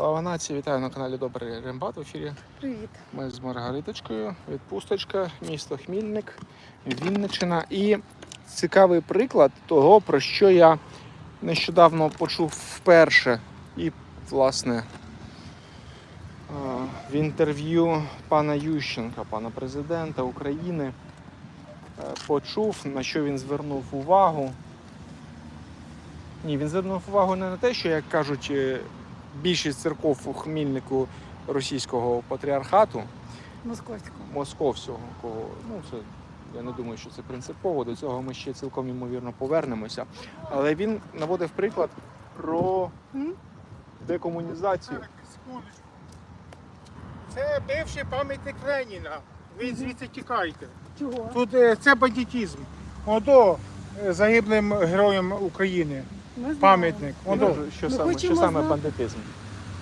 Слава нації, вітаю на каналі Добрий Рембат в ефірі. Привіт. Ми з Маргариточкою, відпусточка, місто Хмільник, Вінниччина. І цікавий приклад того, про що я нещодавно почув вперше. І, власне, в інтерв'ю пана Ющенка, пана президента України, е, почув, на що він звернув увагу. Ні, він звернув увагу не на те, що, як кажуть, е, більшість церков у Хмільнику російського патріархату, Московського. московського, кого, ну це я не думаю, що це принципово. До цього ми ще цілком ймовірно повернемося. Але він наводив приклад про декомунізацію. Це бивший пам'ятник Леніна. Ви звідси тікайте. Чого? Тут е, це бандитизм. Ото е, загиблим героям України. Ми. Пам'ятник. Ну, що Ми саме, що хочемо саме знати. бандитизм?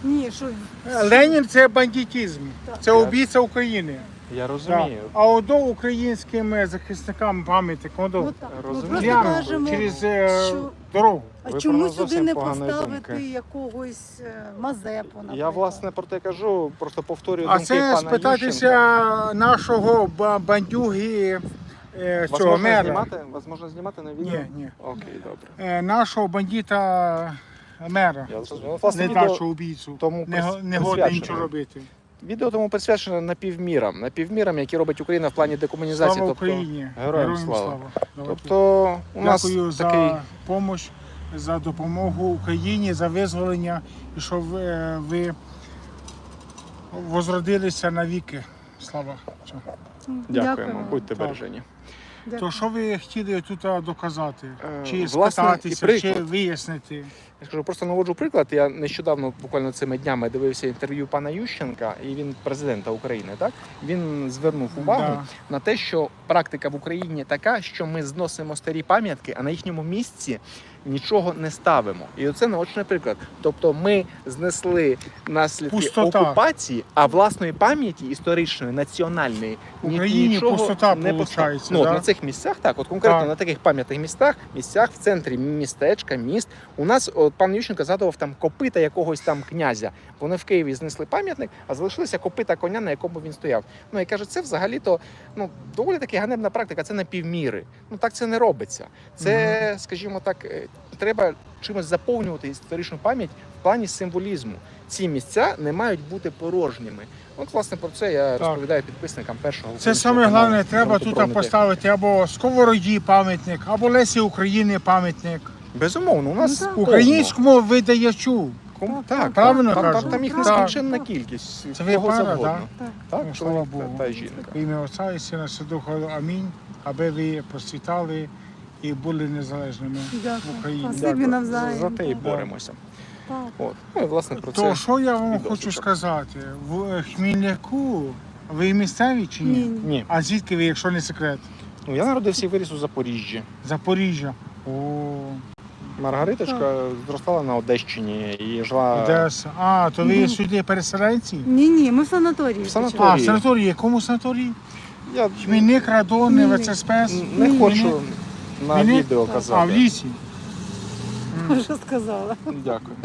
Ні, що Е, Ленін це бандитизм. Так. Це убійця України. Я Так. розумію. А ото українським е, захисникам пам'ятник. Ото. ну так. Ми розумію. просто Прямо кажемо, через е, що дорогу. а Ви чому сюди зовсім не поганої поставити думки. якогось е, Мазепу, наприклад? Я власне про те кажу, просто повторюю А думки це пана спитатися Ющенка. нашого ба- бандюги Вас цього можна мера. знімати? Вас можна знімати на відео? Ні, ні. Окей, добре. Е, нашого бандита мера. Я зрозумів. Власне, Не відео, нашого убійцю. тому Не, го- прис- не годен нічого робити. відео тому присвячено напівмірам. Напівмірам, які робить Україна в плані декомунізації. Слава тобто, Україні! героям слава. Давайте. тобто у нас Дякую за такий допомогу, за допомогу Україні, за визволення і щоб ви, ви возродилися навіки. Слава. Все. Дякуємо, будьте Так. бережені. Дякую. То що ви хотіли тут доказати? Е, Чи власне, спитатися, чи вияснити? Я скажу, просто наводжу приклад. Я нещодавно, буквально цими днями, дивився інтерв'ю пана Ющенка, і він президента України. Так він звернув увагу Да. на те, що практика в Україні така, що ми зносимо старі пам'ятки, а на їхньому місці нічого не ставимо. І оце наочний приклад. Тобто, ми знесли наслідки Пустота. окупації, а власної пам'яті історичної, національної Україні нічого пустота не поставили. Ну, от да? на цих місцях, так, от конкретно Так. на таких пам'ятних містах, місцях в центрі містечка, міст. У нас от, пан Ющенко згадував там копита якогось там князя. Вони в Києві знесли пам'ятник, а залишилися копита коня, на якому він стояв. Ну і каже, це взагалі-то ну доволі таки ганебна практика. Це на півміри. Ну так це не робиться. Це, скажімо так, е, треба чимось заповнювати історичну пам'ять в плані символізму. Ці місця не мають бути порожніми. От, власне, про це я Так. розповідаю підписникам першого. Це саме головне, треба тут поставити або Сковороді пам'ятник, або Лесі України пам'ятник. Безумовно, у нас Ну, так. повно. Українському видаячу. Кому- Так, так, правильно там, кажу? там, там їх Так. нескінченна кількість. Це ви кого пара, завгодно. Так. Так, Ну, слава та- Богу. та й жінка. В ім'я Отця і Сина Святого Амінь, аби ви процвітали і були незалежними в Дякую. Україні. Спасибі Дякую. навзаєм. За те і боремося. Так. От. Ну і власне про То це. що я вам відосичок. хочу сказати? В Хмільнику ви місцеві чи ні? Ні, ні. Ні. А звідки ви, якщо не секрет? Ну я народився і виріс у Запоріжжі. Запоріжжя. О, Маргариточка зростала на Одещині і жила Одеса. А, то ви Мгм. сюди переселенці? Ні, ні, ми в санаторії. В санаторії. А, в санаторії. Якому санаторії? Я Хмільник, Радон, Хмільник. ВЦ Спес. не Ні. хочу на Хмільник? відео казати. А, в лісі. Вже сказала. Дякую.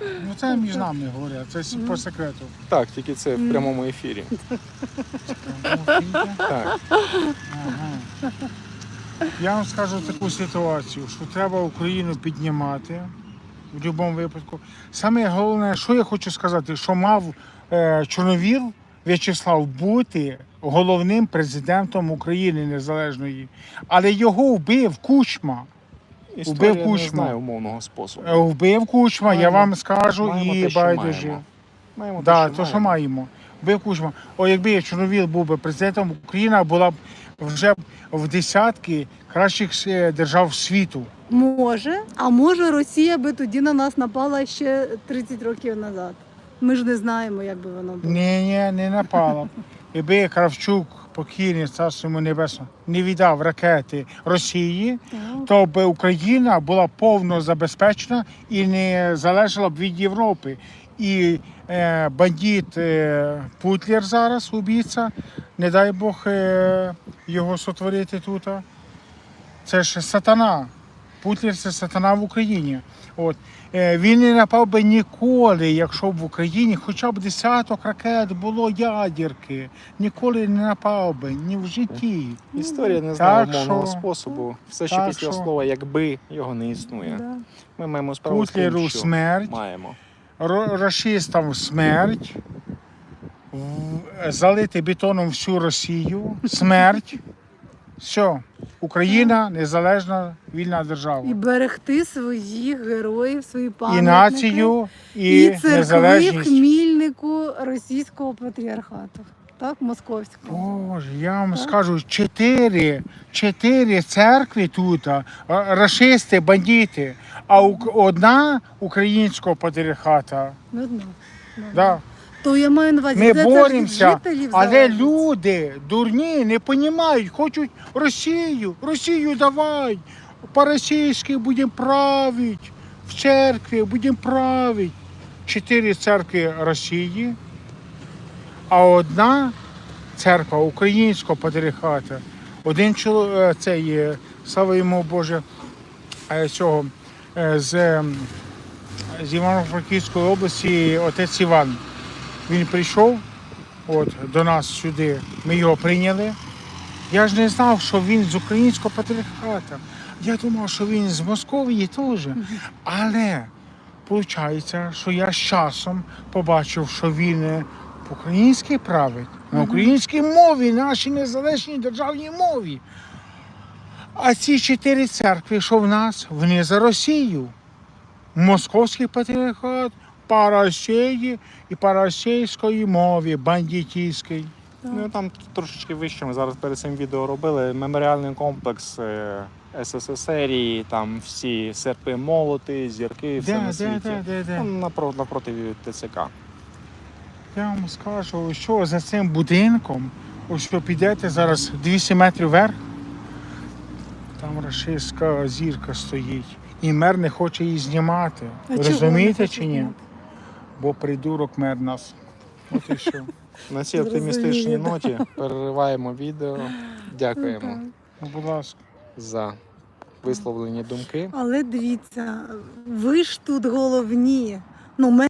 Ну це між нами говорять, це с- по секрету. Так, тільки це в прямому ефірі. Так. Ага. Я вам скажу таку ситуацію, що треба Україну піднімати в будь-якому випадку. Саме головне, що я хочу сказати, що мав е, Чорновіл В'ячеслав бути головним президентом України незалежної, але його вбив Кучма. Історія не знає умовного способу. Е, Вбив Кучма, я вам скажу, Маємо і те, що байдуже. маємо. Маємо те, Да, що то, що маємо. Маємо. Кучма. О, якби Чорновіл був би президентом, Україна була б вже в десятки кращих е, держав світу. Може, а може Росія би тоді на нас напала ще 30 років назад. Ми ж не знаємо, як би воно було. Ні, ні, не напала. Якби Кравчук, покійний царство йому небесно, не віддав ракети Росії, то б Україна була повно забезпечена і не залежала б від Європи. І е, бандит е, Путлер зараз убійця, не дай Бог е, його сотворити тут. Це ж сатана. Путлер це сатана в Україні. От. Е, Він не напав би ніколи, якщо б в Україні хоча б десяток ракет було ядерки. Ніколи не напав би, ні в житті. Історія не знає Так що- способу. Все, що так після що- слова якби його не існує. Да. Ми маємо справу з Путлеру тим, що смерть. маємо. Рашистам смерть, в- залити бетоном всю Росію, смерть. Все, Україна незалежна вільна держава. І берегти своїх героїв, свої І націю, і, і церкви в. Хмільнику російського патріархату. Так, московського. Боже, я вам Так. скажу, чотири, чотири церкви тут, а, рашисти, бандити, а одна українського патріархата. Ну, Да. То я маю на увазі, Ми це- це ж від боремося, жителів але залежить. люди дурні не розуміють, хочуть Росію, Росію давай, по-російськи будемо правити, в церкві будемо правити. Чотири церкви Росії, а одна церква українського патріархата. Один чоловік, е, слава йому Боже, е, цього, е, з, з Івано-Франківської області, отець Іван. Він прийшов от, до нас сюди, ми його прийняли. Я ж не знав, що він з українського патріархата. Я думав, що він з Московії теж. Але виходить, що я з часом побачив, що він е, по-українськи править, на українській мові, нашій незалежній державній мові. А ці чотири церкви, що в нас, вони за Росію. Московський патріархат, по Росії і по російської мові, бандитській. Ну там трошечки вище. Ми зараз перед цим відео робили меморіальний комплекс е, СССР, і там всі серпи молоти, зірки, все Де, на світі. де, де, де? Там напроти, напроти ТЦК. Я вам скажу, що за цим будинком, ось що підете зараз 200 метрів вверх, там рашистська зірка стоїть. І мер не хоче її знімати. А розумієте чи ні? Бо придурок мер нас. От і що. На цій оптимістичній ноті перериваємо відео. Дякуємо Ну, Ну, будь ласка. за висловлені думки. Але дивіться, ви ж тут головні. Ну, ми